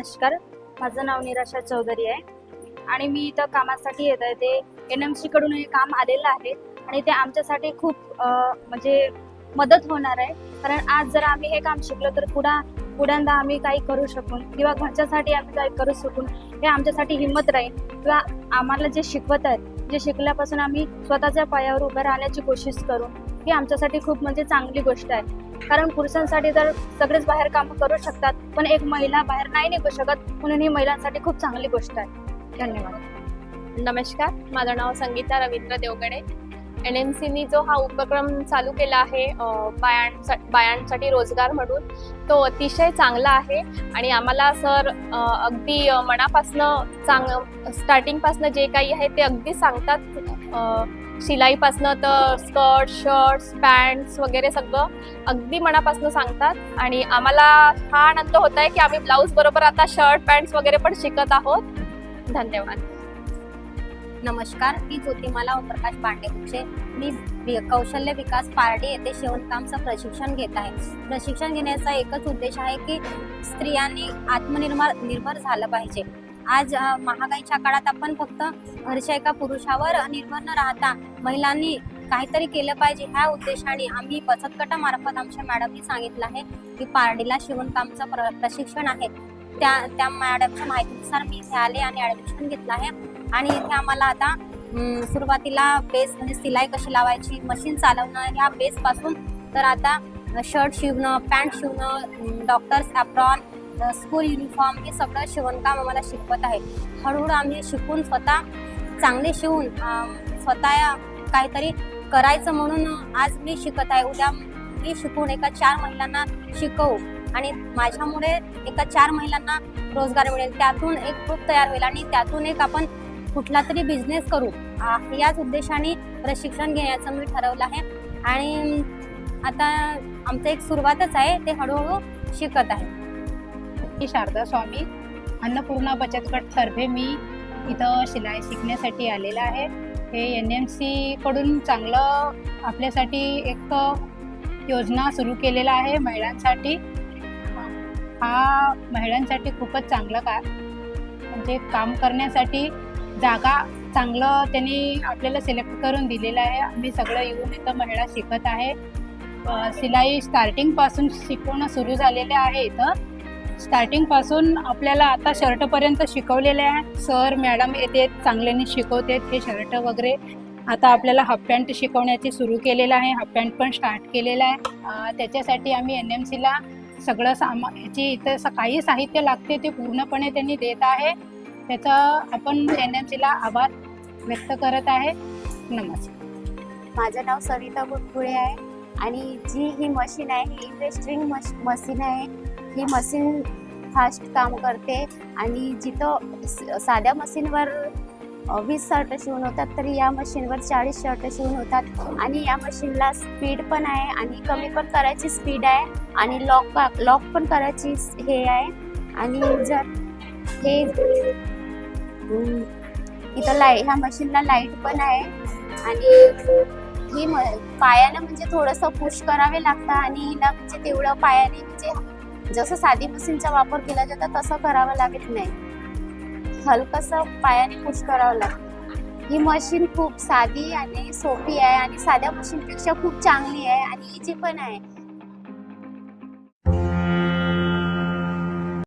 नमस्कार. माझं नाव निराशा चौधरी आहे. आणि मी इथं कामासाठी येत आहे. ते एन एमकडून हे काम आलेलं आहे. आणि ते आमच्यासाठी खूप म्हणजे मदत होणार आहे. कारण आज जर आम्ही हे काम शिकलो तर पुढा पुढ्यांदा आम्ही काही करू शकून किंवा घरच्यासाठी आम्ही काही करू शकून हे आमच्यासाठी हिंमत राहील. किंवा आम्हाला जे शिकवत आहेत जे शिकल्यापासून आम्ही स्वतःच्या पायावर उभं राहण्याची कोशिश करू. ही आमच्यासाठी खूप म्हणजे चांगली गोष्ट आहे. कारण पुरुषांसाठी तर सगळेच बाहेर कामं करू शकतात पण एक महिला बाहेर नाही निघू शकत म्हणून ही महिलांसाठी खूप चांगली गोष्ट आहे. धन्यवाद. नमस्कार माझं नाव संगीता रवींद्र देवगडे. एन एम सीनी जो हा उपक्रम चालू केला आहे अं, बायांसा बायांसाठी रोजगार म्हणून तो अतिशय चांगला आहे. आणि आम्हाला सर अगदी मनापासनं चांग स्टार्टिंगपासनं जे काही आहे ते अगदी सांगतात. शिलाईपासनं तर स्कर्ट शर्ट्स पॅन्ट्स वगैरे सगळं अगदी मनापासनं सांगतात. आणि आम्हाला हा आनंद होत आहे की आम्ही ब्लाऊज बरोबर आता शर्ट पॅन्ट्स वगैरे पण शिकत आहोत. धन्यवाद. नमस्कार मी ज्योतिमाला ओमप्रकाश पांडे मी कौशल्य विकास पार्टी येथे शिवणकामचं प्रशिक्षण घेत आहे. प्रशिक्षण घेण्याचा एकच उद्देश आहे की स्त्रियांनी आत्मनिर्भर निर्भर झालं पाहिजे. आज महागाईच्या काळात आपण फक्त घरच्या एका पुरुषावर निर्भर न राहता महिलांनी काहीतरी केलं पाहिजे ह्या उद्देशाने आम्ही बचत गटामार्फत आमच्या मॅडमनी सांगितलं आहे की पारडीला शिवणकामचं प्र प्रशिक्षण आहे. त्या त्या मॅडमच्या माहितीनुसार मी इथे आले आणि ॲडमिशन घेतलं आहे. आणि इथे आम्हाला आता सुरुवातीला बेस म्हणजे सिलाई कशी लावायची मशीन चालवणं ह्या बेसपासून तर आता शर्ट शिवणं पॅन्ट शिवणं डॉक्टर्स ॲप्रॉन स्कूल युनिफॉर्म हे सगळं शिवणकाम आम्हाला शिकवत आहे. हळूहळू आम्ही शिकून स्वतः चांगले शिवून स्वतः काहीतरी करायचं म्हणून आज मी शिकत आहे. उद्या मी शिकून एका चार महिलांना शिकवू आणि माझ्यामुळे एका चार महिलांना रोजगार मिळेल. त्यातून एक ग्रुप तयार होईल आणि त्यातून एक आपण कुठला तरी बिझनेस करू. आ, याच उद्देशाने प्रशिक्षण घेण्याचं मी ठरवलं आहे. आणि आता आमचं एक सुरुवातच आहे ते हळूहळू शिकत आहे. मी शारदा स्वामी अन्नपूर्णा बचत गट तर्फे मी इथं शिलाई शिकण्यासाठी आलेला आहे. हे एन एम सीकडून चांगलं आपल्यासाठी एक योजना सुरू केलेला आहे महिलांसाठी. हा महिलांसाठी खूपच चांगलं का म्हणजे काम करण्यासाठी जागा चांगलं त्यांनी आपल्याला सिलेक्ट करून दिलेलं आहे. आम्ही सगळं येऊन इथं महिला शिकत आहे. शिलाई स्टार्टिंगपासून शिकवणं सुरू झालेलं आहे इथं. स्टार्टिंगपासून आपल्याला आता शर्टपर्यंत शिकवलेले आहे. सर मॅडम येते चांगल्याने शिकवतात हे शर्ट वगैरे आता आपल्याला हाफ पॅन्ट शिकवण्याचे सुरू केलेलं आहे. हाफ पॅन्ट पण स्टार्ट केलेला आहे. त्याच्यासाठी आम्ही एन एम सीला सगळं सामा ह्याची इथं स- काही साहित्य लागते ते पूर्णपणे त्यांनी देत आहे. त्याचा आपण एन एम सीला आभार व्यक्त करत आहे. नमस्कार. माझं नाव सरिता बुटकुळे आहे आणि जी ही मशीन आहे ही इंडस्ट्रिंग मश मशीन आहे ही मशीन फास्ट काम करते आणि जिथं साध्या मशीनवर वीस शर्ट शिवून होतात तर या मशीनवर चाळीस शर्ट शिवून होतात आणि या मशीनला स्पीड पण आहे आणि कमी पण करायची स्पीड आहे आणि लॉक लॉक पण करायची हे आहे आणि जर हे इथं लाइट ह्या मशीनला लाइट पण आहे. आणि ही म पायानं म्हणजे थोडंसं पुश करावे लागतं आणि हिला म्हणजे तेवढं पायाने म्हणजे जसं साधी मशीनचा वापर केला जातो तसं करावं लागत नाही. हलकस पायाने पुश करावं लागतं. ही मशीन खूप साधी आणि सोपी आहे आणि साध्या मशीनपेक्षा खूप चांगली आहे आणि इजी पण आहे.